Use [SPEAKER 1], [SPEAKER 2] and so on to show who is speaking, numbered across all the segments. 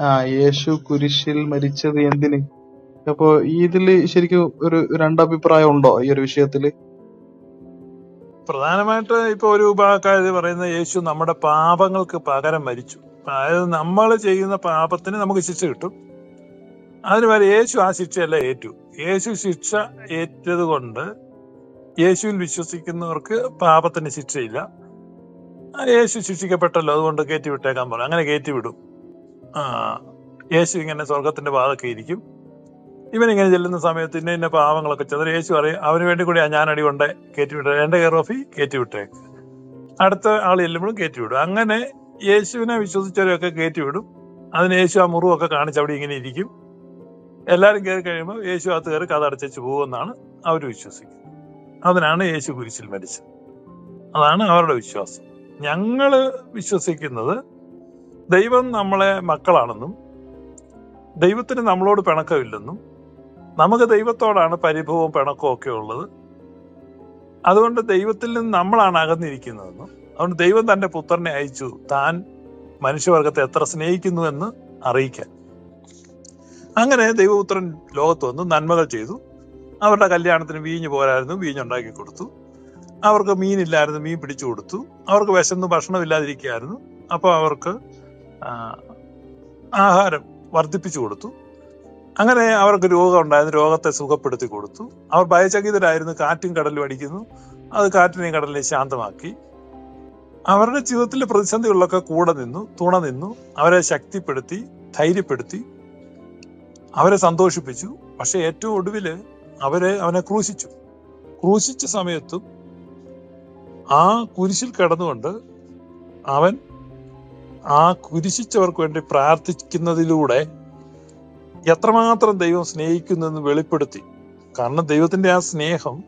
[SPEAKER 1] ആ യേശു കുരിശിൽ മരിച്ചത് എന്തിന്? അപ്പോ ഇതിൽ ശരിക്കും ഒരു രണ്ടഭിപ്രായം ഉണ്ടോ ഈ ഒരു വിഷയത്തിൽ?
[SPEAKER 2] പ്രധാനമായിട്ട് ഇപ്പൊ ഒരു വിഭാഗക്കാര് പറയുന്ന യേശു നമ്മുടെ പാപങ്ങൾക്ക് പകരം മരിച്ചു. അതായത് നമ്മൾ ചെയ്യുന്ന പാപത്തിന് നമുക്ക് ശിക്ഷ കിട്ടും. അതിന് വരെ യേശു ആ ശിക്ഷയല്ല ഏറ്റു. യേശു ശിക്ഷ ഏറ്റത് കൊണ്ട് യേശുവിൽ വിശ്വസിക്കുന്നവർക്ക് പാപത്തിന് ശിക്ഷയില്ല. യേശു ശിക്ഷിക്കപ്പെട്ടല്ലോ അതുകൊണ്ട് കയറ്റി വിട്ടേക്കാൻ പറഞ്ഞു. അങ്ങനെ കയറ്റി വിടും. യേശു ഇങ്ങനെ സ്വർഗത്തിന്റെ പാതൊക്കെ ഇരിക്കും. ഇവൻ ഇങ്ങനെ ചെല്ലുന്ന സമയത്ത് ഇന്ന ഇന്ന പാവങ്ങളൊക്കെ ചെറിയ യേശു പറയും അവന് വേണ്ടി കൂടി ഞാൻ അടി കൊണ്ട് കയറ്റി വിട്ടേ എന്റെ കെയർ ഓഫി കയറ്റി വിട്ടേക്ക് അടുത്ത ആൾ ചെല്ലുമ്പോഴും കയറ്റി വിടും. അങ്ങനെ യേശുവിനെ വിശ്വസിച്ചവരെയൊക്കെ കയറ്റി വിടും. അതിന് യേശു ആ മുറിവൊക്കെ കാണിച്ച് അവിടെ ഇങ്ങനെ ഇരിക്കും. എല്ലാവരും കയറി കഴിയുമ്പോൾ യേശു അകത്ത് കയറി കഥ അടച്ചു പോകുമെന്നാണ് അവർ വിശ്വസിക്കുന്നത്. അതിനാണ് യേശു കുരിശിൽ മരിച്ചത്. അതാണ് അവരുടെ വിശ്വാസം. ഞങ്ങൾ വിശ്വസിക്കുന്നത് ദൈവം നമ്മളെ മക്കളാണെന്നും ദൈവത്തിന് നമ്മളോട് പിണക്കമില്ലെന്നും നമുക്ക് ദൈവത്തോടാണ് പരിഭവവും പിണക്കവും ഒക്കെ ഉള്ളത്. അതുകൊണ്ട് ദൈവത്തിൽ നിന്ന് നമ്മളാണ് അകന്നിരിക്കുന്നതെന്നും അതുകൊണ്ട് ദൈവം തന്റെ പുത്രനെ അയച്ചു. താൻ മനുഷ്യവർഗത്തെ എത്ര സ്നേഹിക്കുന്നു എന്ന് അറിയിക്കാൻ. അങ്ങനെ ദൈവപുത്രൻ ലോകത്ത് വന്നു നന്മകൾ ചെയ്തു. അവരുടെ കല്യാണത്തിന് വീഞ്ഞ് പോരായിരുന്നു വീഞ്ഞുണ്ടാക്കി കൊടുത്തു. അവർക്ക് മീനില്ലായിരുന്നു മീൻ പിടിച്ചു കൊടുത്തു. അവർക്ക് വിശന്ന് ഭക്ഷണമില്ലാതിരിക്കുകയായിരുന്നു. അപ്പോൾ അവർക്ക് ആഹാരം വർദ്ധിപ്പിച്ചു കൊടുത്തു. അങ്ങനെ അവർക്ക് രോഗം ഉണ്ടായിരുന്നു. രോഗത്തെ സുഖപ്പെടുത്തി കൊടുത്തു. അവർ ഭയചകിതരായിരുന്നു. കാറ്റും കടലും അടിക്കുന്നു. അത് കാറ്റിനെയും കടലിനെയും ശാന്തമാക്കി. അവരുടെ ജീവിതത്തിലെ പ്രതിസന്ധികളിലൊക്കെ കൂടെ നിന്നു തുണ നിന്നു. അവരെ ശക്തിപ്പെടുത്തി ധൈര്യപ്പെടുത്തി. അവരെ സന്തോഷിപ്പിച്ചു. പക്ഷെ ഏറ്റവും ഒടുവിൽ അവരെ അവനെ ക്രൂശിച്ചു. ക്രൂശിച്ച സമയത്തും ആ കുരിശിൽ കിടന്നുകൊണ്ട് അവൻ ആ കുരിശിച്ചവർക്ക് വേണ്ടി പ്രാർത്ഥിക്കുന്നതിലൂടെ എത്രമാത്രം ദൈവം സ്നേഹിക്കുന്നു എന്ന് വെളിപ്പെടുത്തി. കാരണം ദൈവത്തിന്റെ ആ സ്നേഹം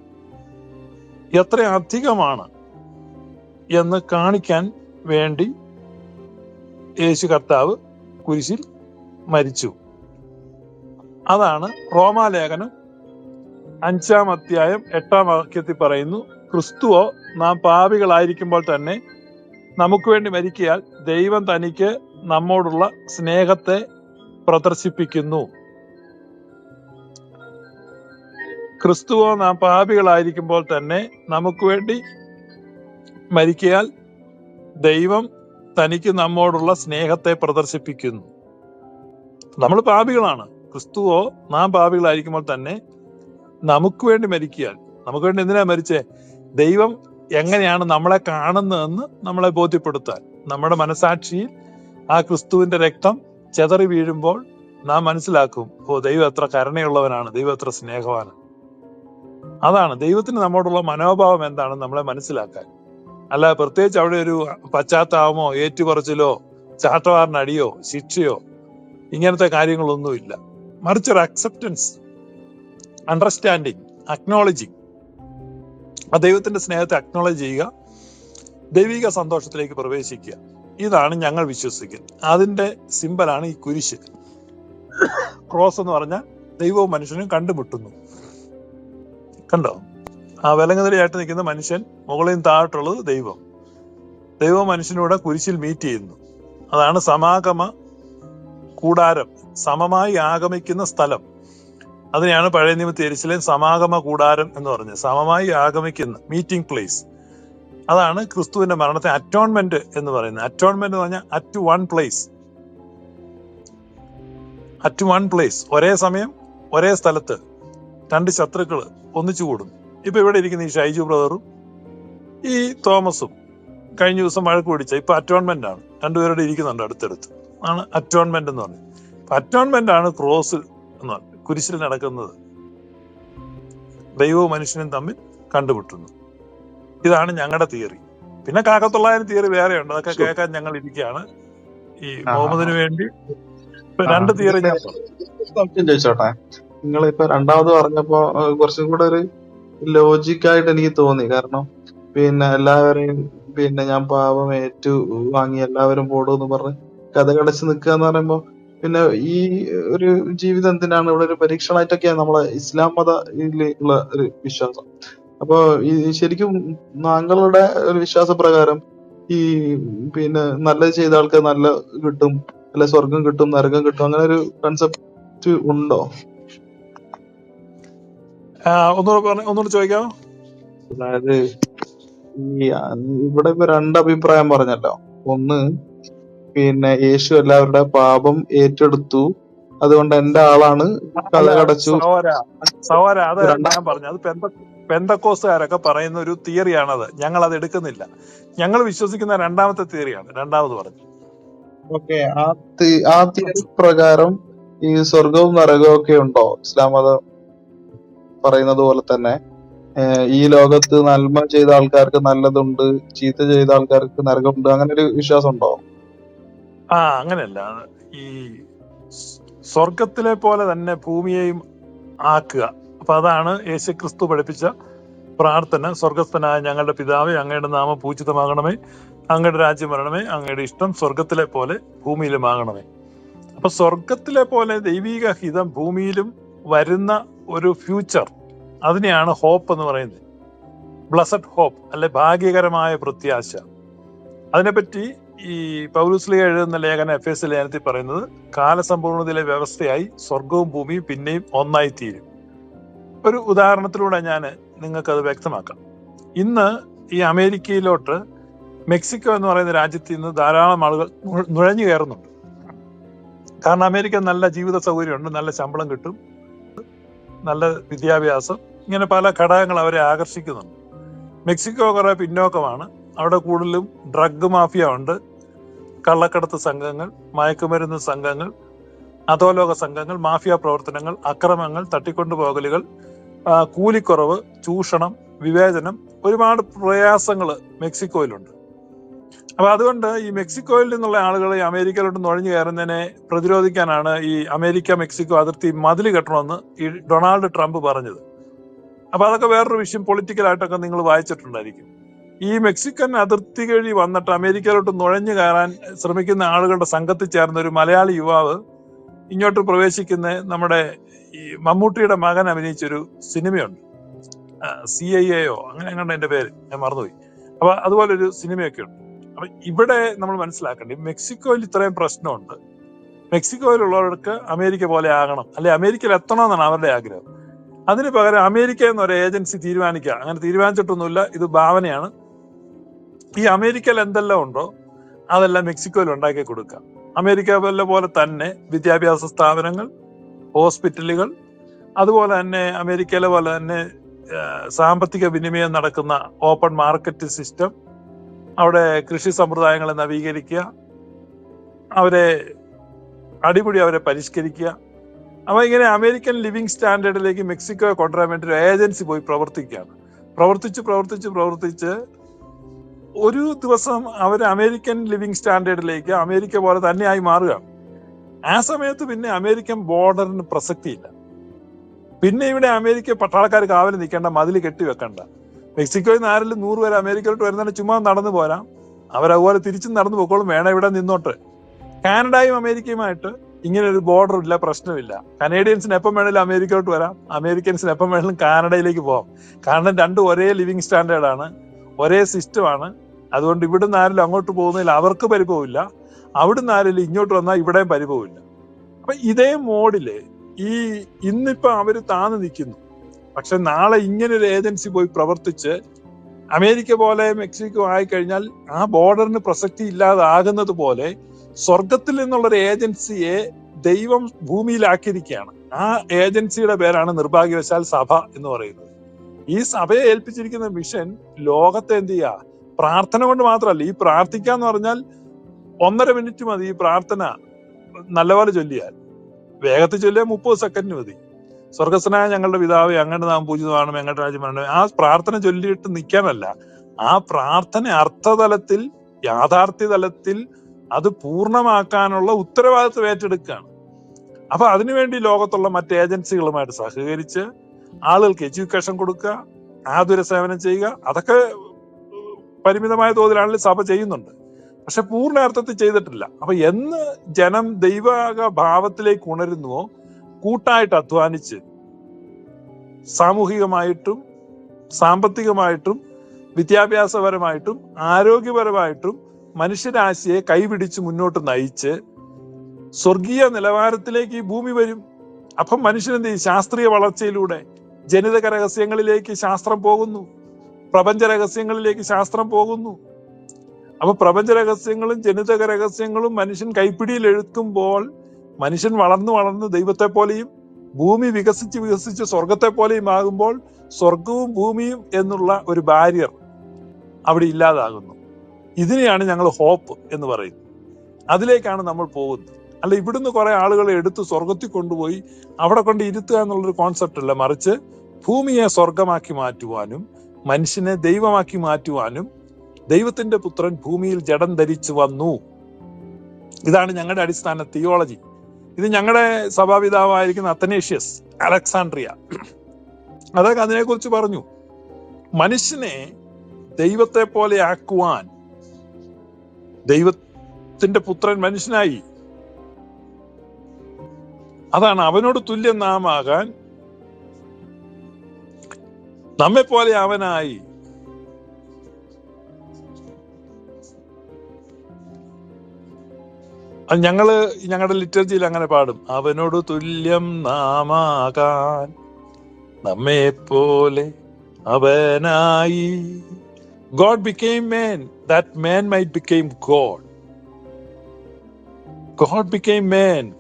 [SPEAKER 2] എത്ര അധികമാണ് എന്ന് കാണിക്കാൻ വേണ്ടി യേശു കർത്താവ് കുരിശിൽ മരിച്ചു. അതാണ് റോമാലേഖനം അഞ്ചാം അധ്യായം എട്ടാം വാക്യത്തിൽ പറയുന്നു ക്രിസ്തുവോ നാം പാപികളായിരിക്കുമ്പോൾ തന്നെ നമുക്ക് വേണ്ടി മരിക്കയാൽ ദൈവം തനിക്ക് നമ്മോടുള്ള സ്നേഹത്തെ പ്രദർശിപ്പിക്കുന്നു. ക്രിസ്തുവോ നാം പാപികളായിരിക്കുമ്പോൾ തന്നെ നമുക്ക് വേണ്ടി മരിക്കയാൽ ദൈവം തനിക്ക് നമ്മോടുള്ള സ്നേഹത്തെ പ്രദർശിപ്പിക്കുന്നു. നമ്മൾ പാപികളാണ്. ക്രിസ്തുവോ നാം പാപികളായിരിക്കുമ്പോൾ തന്നെ നമുക്ക് വേണ്ടി മരിക്കയാൽ നമുക്ക് വേണ്ടി എന്തിനാ മരിച്ചേ? ദൈവം എങ്ങനെയാണ് നമ്മളെ കാണുന്നതെന്ന് നമ്മളെ ബോധ്യപ്പെടുത്താൻ. നമ്മുടെ മനസാക്ഷിയിൽ ആ ക്രിസ്തുവിന്റെ രക്തം ചെതറി വീഴുമ്പോൾ നാം മനസ്സിലാക്കും ഓ ദൈവം എത്ര കരുണയുള്ളവനാണ് ദൈവം എത്ര സ്നേഹവാനാണ്. അതാണ് ദൈവത്തിന് നമ്മോടുള്ള മനോഭാവം എന്താണ് നമ്മളെ മനസ്സിലാക്കാൻ. അല്ല പ്രത്യേകിച്ച് അവിടെ ഒരു പശ്ചാത്താപമോ ഏറ്റുപറച്ചിലോ ചാട്ടവാറിനടിയോ ശിക്ഷയോ ഇങ്ങനത്തെ കാര്യങ്ങളൊന്നുമില്ല. മറിച്ചൊരു അക്സെപ്റ്റൻസ് അണ്ടർസ്റ്റാൻഡിങ് അക്നോളജിങ് ആ ദൈവത്തിന്റെ സ്നേഹത്തെ അക്നോളജ് ചെയ്യുക ദൈവിക സന്തോഷത്തിലേക്ക് പ്രവേശിക്കുക. ഇതാണ് ഞങ്ങൾ വിശ്വസിക്കുന്നത്. അതിന്റെ സിമ്പലാണ് ഈ കുരിശ്. ക്രോസ് എന്ന് പറഞ്ഞാൽ ദൈവവും മനുഷ്യനും കണ്ടുമുട്ടുന്നു. കണ്ടോ? ആ വിലങ്ങുതലയായിട്ട് നിൽക്കുന്ന മനുഷ്യൻ മുകളിൽ താഴോട്ടുള്ളത് ദൈവം. ദൈവവും മനുഷ്യനൂടെ കുരിശിൽ മീറ്റ് ചെയ്യുന്നു. അതാണ് സമാഗമ കൂടാരം. സമമായി ആഗമിക്കുന്ന സ്ഥലം. അതിനെയാണ് പഴയ നിയമത്തിൽ എരിശിലേം സമാഗമ കൂടാരം എന്ന് പറഞ്ഞത്. സമമായി ആഗമിക്കുന്ന മീറ്റിംഗ് പ്ലേസ് അതാണ് ക്രിസ്തുവിന്റെ മരണത്തെ അറ്റോൺമെന്റ് എന്ന് പറയുന്നത്. അറ്റോൺമെന്റ് എന്ന് പറഞ്ഞാൽ at one place at one place ഒരേ സമയം ഒരേ സ്ഥലത്ത് രണ്ട് ശത്രുക്കൾ ഒന്നിച്ചു കൂടും ഇപ്പൊ ഇവിടെ ഇരിക്കുന്ന ഈ ഷൈജു ബ്രദറും ഈ തോമസും കഴിഞ്ഞ ദിവസം വഴക്ക് പിടിച്ച ഇപ്പൊ അറ്റോൺമെന്റ് ആണ്. രണ്ടുപേരുടെ ഇരിക്കുന്നുണ്ട് അടുത്തടുത്ത്. ആണ് അറ്റോൺമെന്റ് എന്ന് പറയുന്നത് അറ്റോൺമെന്റ് ആണ് ക്രോസ് എന്ന് പറയുന്നത് കുരിശിൽ നടക്കുന്നത് ദൈവവും മനുഷ്യനും തമ്മിൽ കണ്ടുമുട്ടുന്നു. ഇതാണ് ഞങ്ങളുടെ തിയറി. പിന്നെ കാക്കത്തൊള്ളായിരം തിയറി വേറെ ഉണ്ട്. അതൊക്കെ. കേൾക്കാൻ ഞങ്ങൾ ഇരിക്കുകയാണ്. ഈ മുഹമ്മദിന് വേണ്ടി ഇപ്പൊ രണ്ട് തിയറി ഞാൻ
[SPEAKER 1] സംശയം ചോദിച്ചോട്ടെ? നിങ്ങൾ ഇപ്പൊ രണ്ടാമത് പറഞ്ഞപ്പോ കുറച്ചും കൂടെ ഒരു ലോജിക്കായിട്ട് എനിക്ക് തോന്നി. കാരണം പിന്നെ എല്ലാവരെയും പിന്നെ ഞാൻ പാപം ഏറ്റു വാങ്ങി എല്ലാവരും പോടും എന്ന് പറഞ്ഞ് കഥ കടച്ച് നിൽക്കുക എന്ന് പറയുമ്പോ പിന്നെ ഈ ഒരു ജീവിതം എന്തിനാണ്? ഇവിടെ ഒരു പരീക്ഷണമായിട്ടൊക്കെയാണ് നമ്മളെ ഇസ്ലാം മത ഉള്ള ഒരു വിശ്വാസം. അപ്പൊ ഈ ശരിക്കും താങ്കളുടെ ഒരു വിശ്വാസപ്രകാരം ഈ പിന്നെ നല്ലത് ചെയ്ത ആൾക്ക് നല്ല കിട്ടും അല്ലെ സ്വർഗം കിട്ടും നരകം കിട്ടും അങ്ങനെ ഒരു കൺസെപ്റ്റ് ഉണ്ടോ?
[SPEAKER 2] ഒന്നുകൂടെ ഒന്നുകൂടെ ചോദിക്കാമോ
[SPEAKER 1] അതായത് ഈ ഇവിടെ ഇപ്പൊ രണ്ട് അഭിപ്രായം പറഞ്ഞല്ലോ. ഒന്ന് പിന്നെ യേശു എല്ലാവരുടെ പാപം ഏറ്റെടുത്തു. അതുകൊണ്ട് എന്റെ ആളാണ്. കഥ
[SPEAKER 2] അല്ല
[SPEAKER 1] കടച്ചു.
[SPEAKER 2] സഹോര സഹോര അത്
[SPEAKER 1] രണ്ടാം
[SPEAKER 2] ഞാൻ പറഞ്ഞു. അത് പെന്ത പെന്തക്കോസുകാരൊക്കെ പറയുന്ന ഒരു തിയറിയാണത് ഞങ്ങൾ അത് എടുക്കുന്നില്ല. ഞങ്ങൾ വിശ്വസിക്കുന്ന രണ്ടാമത്തെ തിയറിയാണ്. രണ്ടാമത് പറഞ്ഞു.
[SPEAKER 1] ഓക്കെ ആ ആ തിയറി പ്രകാരം ഈ സ്വർഗവും നരകവും ഒക്കെ ഉണ്ടോ? ഇസ്ലാം മതം പറയുന്നത് പോലെ തന്നെ. ഈ ലോകത്ത് നന്മ ചെയ്ത ആൾക്കാർക്ക് നല്ലതുണ്ട് ചീത്ത ചെയ്ത ആൾക്കാർക്ക് നരകമുണ്ട്. അങ്ങനെ ഒരു വിശ്വാസം ഉണ്ടോ
[SPEAKER 2] ആ അങ്ങനെയല്ല. ഈ സ്വർഗത്തിലെ പോലെ തന്നെ ഭൂമിയെയും ആക്കുക. അപ്പൊ അതാണ് യേശു ക്രിസ്തു പഠിപ്പിച്ച പ്രാർത്ഥന. സ്വർഗസ്ഥനായ ഞങ്ങളുടെ പിതാവേ അങ്ങയുടെ നാമം പൂജിതമാകണമേ. അങ്ങയുടെ രാജ്യം വരണമേ. അങ്ങയുടെ ഇഷ്ടം സ്വർഗത്തിലെ പോലെ ഭൂമിയിലുമാകണമേ അപ്പൊ സ്വർഗത്തിലെ പോലെ ദൈവിക ഹിതം ഭൂമിയിലും വരുന്ന ഒരു ഫ്യൂച്ചർ അതിനെയാണ് ഹോപ്പ് എന്ന് പറയുന്നത്. ബ്ലസഡ് ഹോപ്പ് അല്ലെ ഭാഗ്യകരമായ പ്രത്യാശ. അതിനെപ്പറ്റി ഈ പൗലുസ്ലിയ എഴുതുന്ന ലേഖന എഫ് എസ് ലേഖനത്തിൽ പറയുന്നത് കാലസമ്പൂർണതയിലെ വ്യവസ്ഥയായി സ്വർഗവും ഭൂമിയും പിന്നെയും ഒന്നായി തീരും ഒരു ഉദാഹരണത്തിലൂടെ ഞാൻ നിങ്ങൾക്കത് വ്യക്തമാക്കാം. ഇന്ന് ഈ അമേരിക്കയിലോട്ട് മെക്സിക്കോ എന്ന് പറയുന്ന രാജ്യത്ത് ഇന്ന് ധാരാളം ആളുകൾ നുഴ- നുഴഞ്ഞു കയറുന്നുണ്ട്. കാരണം അമേരിക്ക നല്ല ജീവിത സൗകര്യമുണ്ട് നല്ല ശമ്പളം കിട്ടും നല്ല വിദ്യാഭ്യാസം ഇങ്ങനെ പല ഘടകങ്ങൾ അവരെ ആകർഷിക്കുന്നുണ്ട്. മെക്സിക്കോ കുറെ പിന്നോക്കമാണ്. അവിടെ കൂടുതലും ഡ്രഗ് മാഫിയ ഉണ്ട്. കള്ളക്കടത്ത് സംഘങ്ങൾ മയക്കുമരുന്ന് സംഘങ്ങൾ അധോലോക സംഘങ്ങൾ മാഫിയ പ്രവർത്തനങ്ങൾ അക്രമങ്ങൾ തട്ടിക്കൊണ്ടുപോകലുകൾ കൂലിക്കുറവ് ചൂഷണം വിവേചനം ഒരുപാട് പ്രയാസങ്ങൾ മെക്സിക്കോയിലുണ്ട്. അപ്പൊ അതുകൊണ്ട് ഈ മെക്സിക്കോയിൽ നിന്നുള്ള ആളുകൾ ഈ അമേരിക്കയിലോട്ട് നുഴഞ്ഞു കയറുന്നതിനെ പ്രതിരോധിക്കാനാണ് ഈ അമേരിക്ക മെക്സിക്കോ അതിർത്തി മതിൽ കെട്ടണമെന്ന് ഈ ഡൊണാൾഡ് ട്രംപ് പറഞ്ഞത്. അപ്പൊ അതൊക്കെ വേറൊരു വിഷയം പൊളിറ്റിക്കലായിട്ടൊക്കെ നിങ്ങൾ വായിച്ചിട്ടുണ്ടായിരിക്കും. ഈ മെക്സിക്കൻ അതിർത്തി വഴി വന്നിട്ട് അമേരിക്കയിലോട്ട് നുഴഞ്ഞു കയറാൻ ശ്രമിക്കുന്ന ആളുകളുടെ സംഘത്തിൽ ചേർന്ന ഒരു മലയാളി യുവാവ് ഇങ്ങോട്ട് പ്രവേശിക്കുന്ന നമ്മുടെ ഈ മമ്മൂട്ടിയുടെ മകൻ അഭിനയിച്ചൊരു സിനിമയുണ്ട്. സി ഐ എയോ അങ്ങനെ അങ്ങനെ എന്റെ പേര്. ഞാൻ മറന്നുപോയി. അപ്പൊ അതുപോലെ ഒരു സിനിമയൊക്കെ ഉണ്ട് അപ്പൊ ഇവിടെ നമ്മൾ മനസ്സിലാക്കേണ്ടത് മെക്സിക്കോയിൽ ഇത്രയും പ്രശ്നമുണ്ട്. മെക്സിക്കോയിലുള്ളവർക്ക് അമേരിക്ക പോലെ ആകണം. അല്ലെ അമേരിക്കയിൽ എത്തണമെന്നാണ് അവരുടെ ആഗ്രഹം. അതിന് പകരം അമേരിക്ക എന്നൊരു ഏജൻസി തീരുമാനിക്കുക. അങ്ങനെ തീരുമാനിച്ചിട്ടൊന്നുമില്ല. ഇത് ഭാവനയാണ്. ഈ അമേരിക്കയിൽ എന്തെല്ലാം ഉണ്ടോ അതെല്ലാം മെക്സിക്കോയിൽ ഉണ്ടാക്കി കൊടുക്കുക അമേരിക്ക പോലെ തന്നെ വിദ്യാഭ്യാസ സ്ഥാപനങ്ങൾ ഹോസ്പിറ്റലുകൾ അതുപോലെ തന്നെ അമേരിക്കയിലെ പോലെ തന്നെ സാമ്പത്തിക വിനിമയം നടക്കുന്ന ഓപ്പൺ മാർക്കറ്റ് സിസ്റ്റം അവിടെ കൃഷി സമ്പ്രദായങ്ങളെ നവീകരിക്കുക അവരെ അടിപൊളി അവരെ പരിഷ്കരിക്കുക. അപ്പൊ ഇങ്ങനെ അമേരിക്കൻ ലിവിങ് സ്റ്റാൻഡേർഡിലേക്ക് മെക്സിക്കോ കൊണ്ടുവരാൻ വേണ്ടി ഒരു ഏജൻസി പോയി പ്രവർത്തിക്കുകയാണ്. പ്രവർത്തിച്ച് പ്രവർത്തിച്ച് പ്രവർത്തിച്ച് ഒരു ദിവസം അവർ അമേരിക്കൻ ലിവിങ് സ്റ്റാൻഡേർഡിലേക്ക് അമേരിക്ക പോലെ തന്നെയായി മാറുക. ആ സമയത്ത് പിന്നെ അമേരിക്കൻ ബോർഡറിന് പ്രസക്തിയില്ല. പിന്നെ ഇവിടെ അമേരിക്ക പട്ടാളക്കാർ കാവൽ നിൽക്കേണ്ട മതിൽ കെട്ടിവെക്കണ്ട മെക്സിക്കോയിൽ നിന്ന് ആരെങ്കിലും നൂറ് പേര് അമേരിക്കയിലോട്ട് വരുന്നതിന് ചുമ്മാ നടന്നു പോരാം. അവരതുപോലെ തിരിച്ചും നടന്നു പോക്കോളും വേണം ഇവിടെ നിന്നോട്ട്. കാനഡയും അമേരിക്കയുമായിട്ട് ഇങ്ങനെ ഒരു ബോർഡർ ഇല്ല പ്രശ്നമില്ല. കനേഡിയൻസിന് എപ്പം വേണേലും അമേരിക്കയിലോട്ട് വരാം. അമേരിക്കൻസിന് എപ്പം വേണേലും കാനഡയിലേക്ക് പോകാം കാരണം രണ്ടും ഒരേ ലിവിങ് സ്റ്റാൻഡേർഡാണ് ഒരേ സിസ്റ്റമാണ്. അതുകൊണ്ട് ഇവിടുന്ന് ആരെങ്കിലും അങ്ങോട്ട് പോകുന്നതിൽ അവർക്ക് പരിഭവമില്ല. അവിടുന്ന് ആരെങ്കിലും ഇങ്ങോട്ട് വന്നാൽ ഇവിടെയും പരിഭവമില്ല. അപ്പൊ ഇതേ മോഡിൽ ഈ ഇന്നിപ്പോ അവർ താന്ന് നിൽക്കുന്നു പക്ഷെ നാളെ ഇങ്ങനെ ഒരു ഏജൻസി പോയി പ്രവർത്തിച്ച് അമേരിക്ക പോലെ മെക്സിക്കോ ആയി കഴിഞ്ഞാൽ ആ ബോർഡറിന് പ്രസക്തി ഇല്ലാതാകുന്നത് പോലെ സ്വർഗത്തിൽ നിന്നുള്ള ഒരു ഏജൻസിയെ ദൈവം ഭൂമിയിലാക്കിയിരിക്കുകയാണ്. ആ ഏജൻസിയുടെ പേരാണ് നിർഭാഗ്യവശാൽ സഭ എന്ന് പറയുന്നത്. ഈ സഭയെ ഏൽപ്പിച്ചിരിക്കുന്ന മിഷൻ ലോകത്തെ എന്ത് ചെയ്യുക? പ്രാർത്ഥന കൊണ്ട് മാത്രമല്ല ഈ പ്രാർത്ഥിക്കുക എന്ന് പറഞ്ഞാൽ ഒന്നര മിനിറ്റ് മതി ഈ പ്രാർത്ഥന നല്ലപോലെ ചൊല്ലിയാൽ. വേഗത്തിൽ ചൊല്ലിയാൽ മുപ്പത് സെക്കൻഡ് മതി. സ്വർഗസ്നായ ഞങ്ങളുടെ പിതാവ് അങ്ങോട്ട് നാം പൂജിതമാണ് ഞങ്ങളുടെ രാജ്യം വേണം ആ പ്രാർത്ഥന ചൊല്ലിയിട്ട് നിൽക്കാനല്ല. ആ പ്രാർത്ഥന അർത്ഥതലത്തിൽ യാഥാർത്ഥ്യ തലത്തിൽ അത് പൂർണമാക്കാനുള്ള ഉത്തരവാദിത്വം ഏറ്റെടുക്കുകയാണ്. അപ്പൊ അതിനുവേണ്ടി ലോകത്തുള്ള മറ്റ് ഏജൻസികളുമായിട്ട് സഹകരിച്ച് ആളുകൾക്ക് എഡ്യൂക്കേഷൻ കൊടുക്കുക ആതുര സേവനം ചെയ്യുക അതൊക്കെ പരിമിതമായ തോതിലാണെങ്കിൽ സഭ ചെയ്യുന്നുണ്ട്. പക്ഷെ പൂർണ അർത്ഥത്തിൽ ചെയ്തിട്ടില്ല. അപ്പൊ എന്ന് ജനം ദൈവക ഭാവത്തിലേക്ക് ഉണരുന്നുവോ? കൂട്ടായിട്ട് അധ്വാനിച്ച് സാമൂഹികമായിട്ടും സാമ്പത്തികമായിട്ടും വിദ്യാഭ്യാസപരമായിട്ടും ആരോഗ്യപരമായിട്ടും മനുഷ്യരാശിയെ കൈപിടിച്ച് മുന്നോട്ട് നയിച്ച് സ്വർഗീയ നിലവാരത്തിലേക്ക് ഈ ഭൂമി വരും. അപ്പം മനുഷ്യനെന്ത് ശാസ്ത്രീയ വളർച്ചയിലൂടെ ജനിതക രഹസ്യങ്ങളിലേക്ക് ശാസ്ത്രം പോകുന്നു. പ്രപഞ്ച രഹസ്യങ്ങളിലേക്ക് ശാസ്ത്രം പോകുന്നു. അപ്പൊ പ്രപഞ്ച രഹസ്യങ്ങളും ജനിതക രഹസ്യങ്ങളും മനുഷ്യൻ കൈപ്പിടിയിൽ എഴുത്തുമ്പോൾ മനുഷ്യൻ വളർന്നു വളർന്ന് ദൈവത്തെ പോലെയും ഭൂമി വികസിച്ച് വികസിച്ച് സ്വർഗത്തെ പോലെയും ആകുമ്പോൾ സ്വർഗവും ഭൂമിയും എന്നുള്ള ഒരു ബാരിയർ അവിടെ ഇല്ലാതാകുന്നു. ഇതിനെയാണ് ഞങ്ങൾ ഹോപ്പ് എന്ന് പറയുന്നത്. അതിലേക്കാണ് നമ്മൾ പോകുന്നത്. അല്ല ഇവിടുന്ന് കുറെ ആളുകളെ എടുത്ത് സ്വർഗത്തിൽ കൊണ്ടുപോയി അവിടെ കൊണ്ട് ഇരുത്തുക എന്നുള്ളൊരു കോൺസെപ്റ്റ് അല്ല. മറിച്ച് ഭൂമിയെ സ്വർഗമാക്കി മാറ്റുവാനും മനുഷ്യനെ ദൈവമാക്കി മാറ്റുവാനും ദൈവത്തിന്റെ പുത്രൻ ഭൂമിയിൽ ജഡം ധരിച്ചു വന്നു. ഇതാണ് ഞങ്ങളുടെ അടിസ്ഥാന തിയോളജി ഇത് ഞങ്ങളുടെ സഭാപിതാവായിരിക്കുന്ന അത്തനേഷ്യസ് അലക്സാണ്ട്രിയ. അതൊക്കെ അതിനെക്കുറിച്ച് പറഞ്ഞു. മനുഷ്യനെ ദൈവത്തെ പോലെ ആക്കുവാൻ ദൈവത്തിന്റെ പുത്രൻ മനുഷ്യനായി. അതാണ് അവനോട് തുല്യം നാം നമ്മെ പോലെ അവനായി ഞങ്ങൾ ഞങ്ങളുടെ ലിറ്റർജിയിൽ അങ്ങനെ പാടും. അവനോട് തുല്യം നാമാകാൻ നമ്മെ പോലെ അവനായി. God became man that man may became God God became man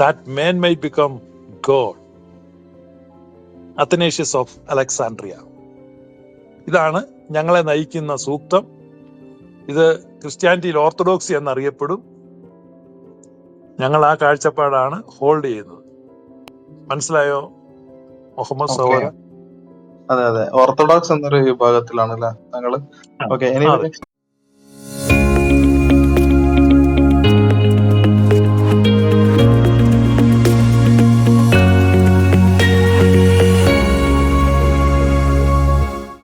[SPEAKER 2] that man may become God. Athanasius of Alexandria ഇതാണ് ഞങ്ങളെ നയിക്കുന്ന സൂക്തം. ഇത് ക്രിസ്ത്യാനിറ്റിയിൽ ഓർത്തഡോക്സി എന്നറിയപ്പെടും. ഞങ്ങൾ ആ കാഴ്ചപ്പാടാണ് ഹോൾഡ് ചെയ്യുന്നത്. മനസ്സിലായോ മുഹമ്മദ് സഹോദര
[SPEAKER 1] അതെ അതെ. ഓർത്തഡോക്സ് എന്നൊരു വിഭാഗത്തിലാണല്ലേ
[SPEAKER 2] താങ്കൾ
[SPEAKER 1] ഓക്കെ